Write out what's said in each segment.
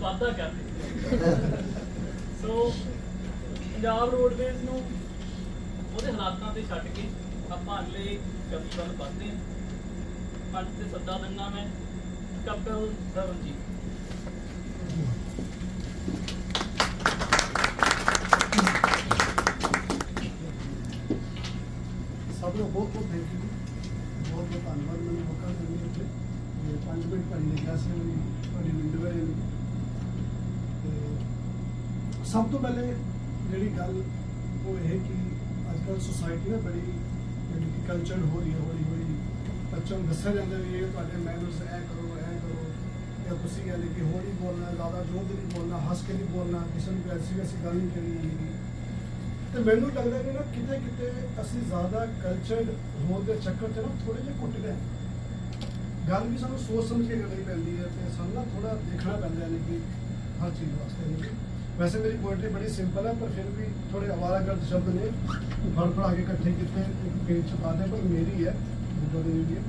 ਵਾਧਾ ਕਰਦੇ। ਸੋ ਪੰਜਾਬ ਰੋਡਵੇਜ਼ ਨੂੰ ਉਹਦੇ ਹਾਲਾਤਾਂ ਤੇ ਛੱਡ ਕੇ ਆਪਾਂ ਅਗਲੇ ਕਵੀ ਵੱਲ ਵਧਦੇ ਹਾਂ। ਪੰਜ ਤੇ ਸੱਦਾ ਦਿੰਦਾ ਮੈਂ ਕਪਿਲ ਧਰਮ ਜੀ ਸਭ ਨੂੰ ਬਹੁਤ ਬਹੁਤ ਥੈਂਕ ਯੂ ਬਹੁਤ ਬਹੁਤ ਧੰਨਵਾਦ, ਮੈਨੂੰ ਮੌਕਾ ਦੇਣ ਦੇ ਉੱਤੇ 5 ਮਿੰਟ ਭਾਈ ਕਿਹਾ ਸੀ ਮੇਰੀ ਤੁਹਾਡੀ ਵਿੰਡੋ ਹੈ ਸਭ ਤੋਂ ਪਹਿਲੇ ਜਿਹੜੀ ਗੱਲ ਉਹ ਇਹ ਕਿ ਅੱਜ ਕੱਲ੍ਹ ਸੁਸਾਇਟੀ ਨਾ ਬੜੀ ਜਿਹੜੀ ਕਿ ਕਲਚਰ ਹੋ ਰਹੀ ਹੈ, ਹੌਲੀ ਹੌਲੀ ਬੱਚਿਆਂ ਨੂੰ ਦੱਸਿਆ ਜਾਂਦਾ ਵੀ ਇਹ ਤੁਹਾਡੇ ਮੈਨਰਸ ਇਹ ਕਰੋ ਇਹ ਕਰੋ ਜਾਂ ਤੁਸੀਂ ਕਹਿੰਦੇ ਕਿ ਹੌਲੀ ਬੋਲਣਾ, ਜ਼ਿਆਦਾ ਜ਼ੋਰ ਦੀ ਨਹੀਂ ਬੋਲਣਾ, ਹੱਸ ਕੇ ਨਹੀਂ ਬੋਲਣਾ, ਕਿਸੇ ਨੂੰ ਕੋਈ ਐਸੀ ਵੈਸੀ ਗੱਲ ਨਹੀਂ ਕਰਨੀ ਹੈਗੀ। ਤੇ ਮੈਨੂੰ ਲੱਗਦਾ ਕਿ ਨਾ ਕਿਤੇ ਕਿਤੇ ਅਸੀਂ ਜ਼ਿਆਦਾ ਕਲਚਰਡ ਹੋਣ ਦੇ ਚੱਕਰ 'ਚ ਨਾ ਥੋੜੇ ਜਿਹਾ ਕੁੱਟ ਗਏ। ਗੱਲ ਵੀ ਸਾਨੂੰ ਸੋਚ ਸਮਝ ਕੇ ਕਰਨੀ ਪੈਂਦੀ ਹੈ ਤੇ ਸਾਨੂੰ ਨਾ ਥੋੜਾ ਦੇਖਣਾ ਪੈਂਦਾ ਹੈ ਕਿ ਹਰ ਚੀਜ਼ ਵਾਸਤੇ। ਨਹੀਂ ਵੈਸੇ ਮੇਰੀ ਪੋਇਟਰੀ ਬੜੀ ਸਿੰਪਲ ਹੈ ਪਰ ਫਿਰ ਵੀ ਥੋੜੇ ਅਵਾਰਾਗਰਦ ਸ਼ਬਦ ਨੇ ਫੜ ਫੜਾ ਕੇ ਇਕੱਠੇ ਕੀਤੇ ਇੱਕ ਪੇਜ 'ਚ ਪਾ ਦੇ ਪਰ ਮੇਰੀ ਹੈ ਬੁੱਢਾ ਦੀ ਵੀ ਹੈ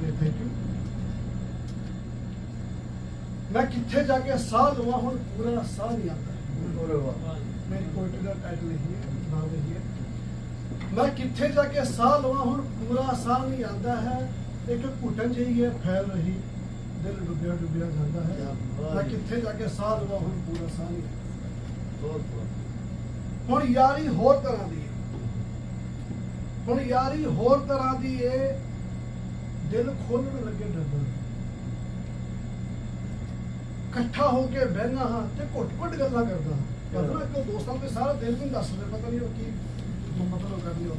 ਤੇ ਥੈਂਕ ਯੂ ਮੈਂ ਕਿੱਥੇ ਜਾ ਕੇ ਸਾਹ ਲਵਾਂ ਹੁਣ ਪੂਰਾ ਸਾਹ ਨਹੀਂ ਆਉਂਦਾ ਮੇਰੀ ਪੋਇਟਰੀ ਦਾ ਟਾਈਟਲ ਇਹੀ ਹੈ ਨਾਮ ਇਹੀ ਹੈ ਮੈਂ ਕਿੱਥੇ ਜਾ ਕੇ ਸਾਹ ਲਵਾਂ ਹੁਣ ਪੂਰਾ ਸਾਹ ਨਹੀਂ ਆਉਂਦਾ ਹੈ ਇੱਕ ਘੁੱਟਣ ਜਿਹੀ ਹੈ ਫੈਲ ਰਹੀ ਦਿਲ ਡੁੱਬਿਆ ਡੁੱਬਿਆ ਜਾਂਦਾ ਹੈ ਕਿਆ ਹੁਣ ਯਾਰੀ ਹੋਰ ਤਰ੍ਹਾਂ ਦੀ ਹੁਣ ਯਾਰੀ ਹੋਰ ਤਰ੍ਹਾਂ ਦੀ ਏ, ਦਿਲ ਖੋਲਣ ਲੱਗੇ ਡਰਦਾ ਇਕੱਠਾ ਹੋ ਕੇ ਬਹਿਣਾ ਹਾਂ ਤੇ ਘੁੱਟ-ਘੁੱਟ ਗੱਲਾਂ ਕਰਦਾ ਹਾਂ। ਪਤਾ ਇੱਕ ਦੋਸਤਾਂ ਤੇ ਸਾਰਾ ਦਿਲ ਵੀ ਨੀ ਦੱਸਦੇ ਪਤਾ ਨਹੀਂ ਉਹ ਕੀ ਮਤਲਬ ਕਰਨੀ ਹੋ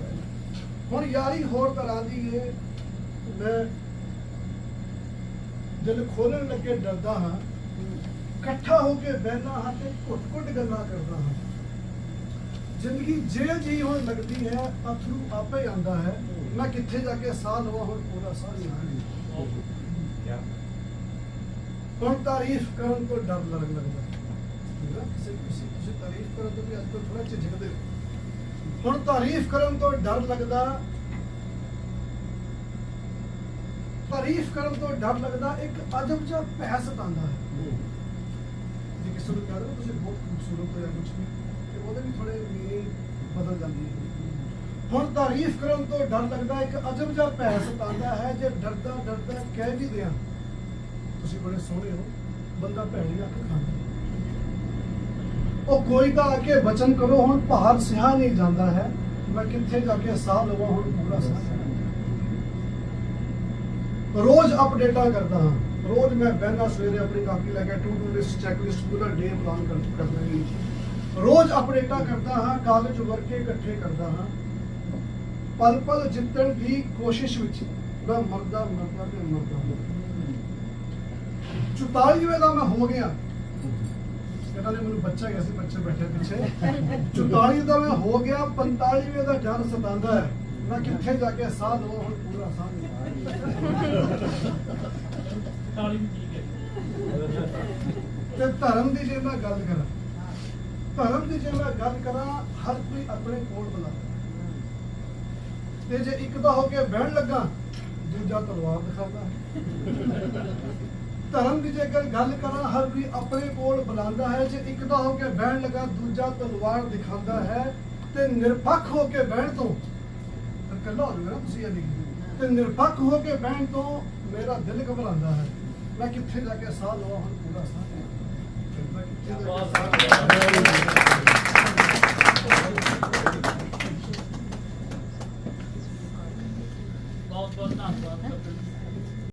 ਹੁਣ ਯਾਰੀ ਹੋਰ ਤਰ੍ਹਾਂ ਦੀ ਏ, ਮੈਂ ਦਿਲ ਖੋਲਣ ਲੱਗੇ ਡਰਦਾ ਹਾਂ। ਇਕੱਠਾ ਹੋ ਕੇ ਬਹਿਣਾ ਹਾਂ ਤੇ ਘੁੱਟ-ਘੁੱਟ ਗੱਲਾਂ ਕਰਦਾ ਹਾਂ। ਜ਼ਿੰਦਗੀ ਜੇ ਜੀ ਹੁਣ ਲੱਗਦੀ ਹੈ, ਅਥਰੂ ਆਪੇ ਆਂਦਾ ਹੈ। ਮੈਂ ਕਿੱਥੇ ਜਾ ਕੇ ਸਾਹ ਲਵਾਂ, ਹੁਣ ਪੂਰਾ ਸਾਹ ਨਹੀਂ ਆਉਂਦਾ ਹੁਣ ਤਾਰੀਫ ਕਰਨ ਤੋਂ ਡਰ ਲੱਗਣ ਲੱਗਦਾ ਹੈ? ਕਿਸੇ ਕਿਸੇ ਤੁਸੀਂ ਤਾਰੀਫ ਕਰਨ ਤੋਂ ਵੀ ਅੱਜ ਕੱਲ੍ਹ ਥੋੜਾ ਝਿਜਕਦੇ ਹੋ। ਹੁਣ ਤਾਰੀਫ ਕਰਨ ਤੋਂ ਡਰ ਲੱਗਦਾ, ਤਾਰੀਫ ਕਰਨ ਤੋਂ ਡਰ ਲੱਗਦਾ, ਇੱਕ ਅਜਬ ਜਿਹਾ ਭੈ ਸਤਾਉਂਦਾ ਹੈ। ਜੇ ਕਿਸੇ ਨੂੰ ਕਹਿੰਦੇ ਤੁਸੀਂ ਬਹੁਤ ਖੂਬਸੂਰਤ ਹੋ ਜਾਂ ਕੁਝ ਵੀ, ਤੇ ਉਹਦੇ ਵੀ ਥੋੜੇ ਮੀਨਿੰਗ ਬਦਲ ਜਾਂਦੀ ਹੈ ਹੁਣ ਤਾਰੀਫ ਕਰਨ ਤੋਂ ਡਰ ਲੱਗਦਾ, ਇੱਕ ਅਜਬ ਜਿਹਾ ਭੈ ਸਤਾਉਂਦਾ ਹੈ, ਜੇ ਡਰਦਾ ਡਰਦਾ ਕਹਿ ਵੀ ਦਿਆਂ। ਤੁਸੀਂ ਬੜੇ ਸੋਹਣੇ ਹੋ, ਬੰਦਾ ਭੈੜੀ ਅੱਖ ਖਾਂਦਾ ਉਹ ਕੋਈ ਤਾਂ ਆ ਕੇ ਬਚਨ ਕਰੋ, ਹੁਣ ਪਹਾੜ ਸਿਹਾ ਨਹੀਂ ਜਾਂਦਾ ਹੈ। ਮੈਂ ਕਿੱਥੇ ਜਾ ਕੇ ਸਾਹ ਲਵਾਂ, ਹੁਣ ਪੂਰਾ ਸਾਹ। ਰੋਜ਼ ਅਪਡੇਟਾਂ ਕਰਦਾ ਹਾਂ। ਰੋਜ਼ ਮੈਂ ਬਹਿਣਾ ਸਵੇਰੇ ਆਪਣੀ ਕਾਪੀ ਲੈ ਕੇ to do list check list ਪੂਰਾ ਡੇ ਪਲਾਨ ਕਰਦਾ ਹਾਂ ਰੋਜ਼ ਅਪਡੇਟਾਂ ਕਰਦਾ ਹਾਂ ਕਾਗਜ਼ ਵਰਕੇ ਇਕੱਠੇ ਕਰਦਾ ਹਾਂ। ਪਲ ਪਲ ਜਿੱਤਣ ਦੀ ਕੋਸ਼ਿਸ਼ ਵਿੱਚ ਮੈਂ ਮਰਦਾ ਮਰਦਾ ਤੇ ਮਰਦਾ 44ਵੇਂ ਦਾ ਮੈਂ ਹੋ ਗਿਆ। ਇਹਨਾਂ ਨੇ ਮੈਨੂੰ ਬੱਚਾ ਗਿਆ ਸੀ, ਬੱਚੇ ਬੈਠੇ ਪਿੱਛੇ। 44 ਦਾ ਮੈਂ ਹੋ ਗਿਆ 45ਵੇਂ ਦਾ ਡਰ ਸਤਾਉਂਦਾ ਹੈ। ਮੈਂ ਕਿੱਥੇ ਜਾ ਕੇ ਸਾਹ ਲਵਾਂ ਹੁਣ ਪੂਰਾ ਸਾਹ ਨਹੀਂ ਤਾਲੀ ਵੀ ਠੀਕ ਹੈ ਤੇ ਧਰਮ ਦੀ ਜੇ ਮੈਂ ਗੱਲ ਕਰਾਂ, ਧਰਮ ਦੀ ਜੇ ਮੈਂ ਗੱਲ ਕਰਾਂ, ਹਰ ਕੋਈ ਆਪਣੇ ਕੋਲ ਬੁਲਾ ਤੇ ਜੇ ਇੱਕ ਦਾ ਹੋ ਕੇ ਬਹਿਣ ਲੱਗਾ, ਦੂਜਾ ਤਲਵਾਰ ਦਿਖਾਉਂਦਾ। ਹੈ। ਧਰਮ ਦੀ ਜੇਕਰ ਗੱਲ ਕਰਾਂ, ਹਰ ਕੋਈ ਆਪਣੇ ਕੋਲ ਬੁਲਾਉਂਦਾ ਹੈ, ਜੇ ਇੱਕ ਦਾ ਹੋ ਕੇ ਬਹਿਣ ਲੱਗਾ, ਦੂਜਾ ਤਲਵਾਰ ਦਿਖਾਉਂਦਾ ਹੈ, ਤੇ ਨਿਰਪੱਖ ਹੋ ਕੇ ਬਹਿਣ ਤੋਂ ਇਕੱਲਾ ਹੋ ਜਾਊਗਾ ਤੁਸੀਂ ਇਹ ਤੇ ਨਿਰਪੱਖ ਹੋ ਕੇ ਬਹਿਣ ਤੋਂ ਮੇਰਾ ਦਿਲ ਘਬਰਾਉਂਦਾ ਹੈ। ਮੈਂ ਕਿੱਥੇ ਜਾ ਕੇ ਸਾਹ ਲਵਾਂ, ਹੁਣ ਪੂਰਾ ਸਾਹ 你，